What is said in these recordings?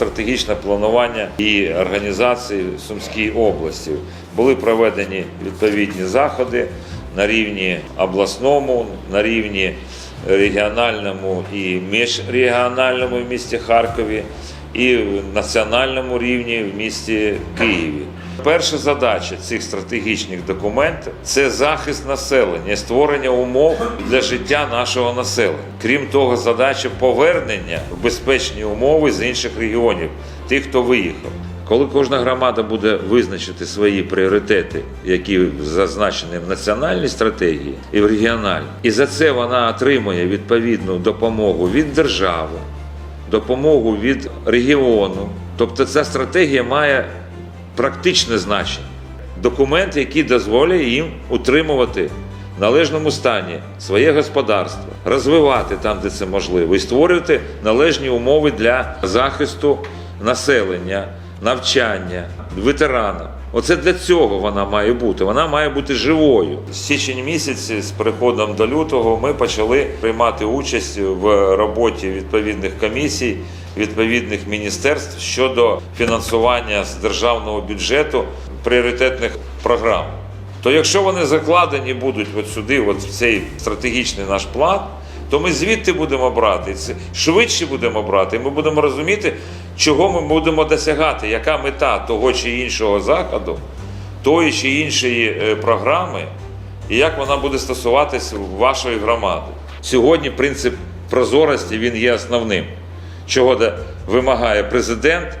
стратегічне планування і організації в Сумській області. Були проведені відповідні заходи на рівні обласному, на рівні регіональному і міжрегіональному в місті Харкові, і в національному рівні в місті Києві. Перша задача цих стратегічних документів це захист населення, створення умов для життя нашого населення. Крім того, задача повернення в безпечні умови з інших регіонів, тих, хто виїхав. Коли кожна громада буде визначити свої пріоритети, які зазначені в національній стратегії і в регіональній, і за це вона отримує відповідну допомогу від держави, допомогу від регіону. Тобто ця стратегія має практичне значення. Документ, який дозволяє їм утримувати в належному стані своє господарство, розвивати там, де це можливо, і створювати належні умови для захисту населення, навчання, ветеранів. Оце для цього вона має бути. Вона має бути живою. З січень місяці, з приходом до лютого, ми почали приймати участь в роботі відповідних комісій, відповідних міністерств щодо фінансування з державного бюджету пріоритетних програм. То якщо вони закладені будуть от сюди, от в цей стратегічний наш план, то ми звідти будемо брати швидше будемо брати. і Ми будемо розуміти, чого ми будемо досягати, яка мета того чи іншого заходу, тої чи іншої е, програми, і як вона буде стосуватись вашої громади. Сьогодні принцип прозорості він є основним, чого вимагає президент,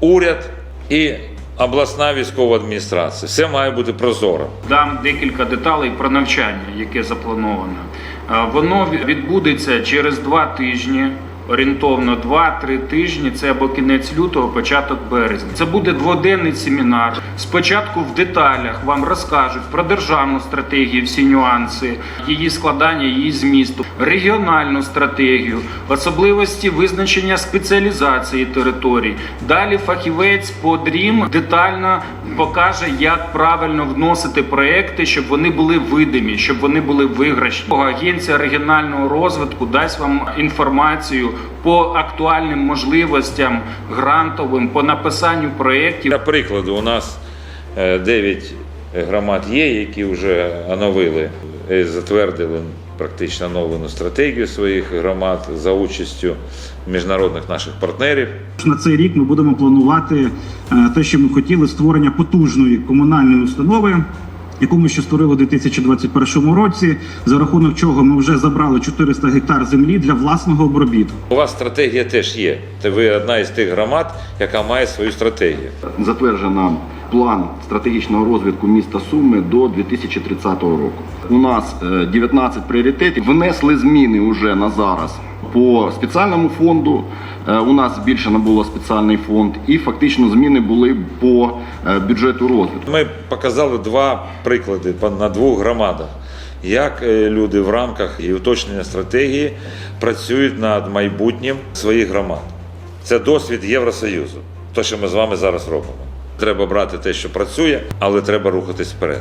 уряд і обласна військова адміністрація. Все має бути прозоро. Дам декілька деталей про навчання, яке заплановано. Е, Воно відбудеться через два тижні. Орієнтовно 2-3 тижні, це або кінець лютого, початок березня. Це буде дводенний семінар. Спочатку в деталях вам розкажуть про державну стратегію, всі нюанси, її складання, її змісту, регіональну стратегію, особливості визначення спеціалізації територій. Далі фахівець по дрім детально покаже, як правильно вносити проекти, щоб вони були видимі, щоб вони були виграшні. Агенція регіонального розвитку дасть вам інформацію по актуальним можливостям грантовим по написанню проєктів. Для прикладу, у нас 9 громад є, які вже оновили, затвердили практично оновлену стратегію своїх громад за участю міжнародних наших партнерів. На цей рік ми будемо планувати е, те, що ми хотіли створення потужної комунальної установи. Яку ми ще створили у 2021 році, за рахунок чого ми вже забрали 400 гектар землі для власного обробітку. У вас стратегія теж є. Це ви одна із тих громад, яка має свою стратегію. затверджено план стратегічного розвитку міста Суми до 2030 року. У нас е, 19 пріоритетів. Внесли зміни вже на зараз по спеціальному фонду. Е, У нас збільшено було спеціальний фонд, і фактично зміни були по е, бюджету розвитку. Ми показали два приклади на двох громадах. Як е, люди в рамках і уточнення стратегії працюють над майбутнім своїх громад. Це досвід Євросоюзу, те, що ми з вами зараз робимо. Треба брати те, що працює, але треба рухатись вперед.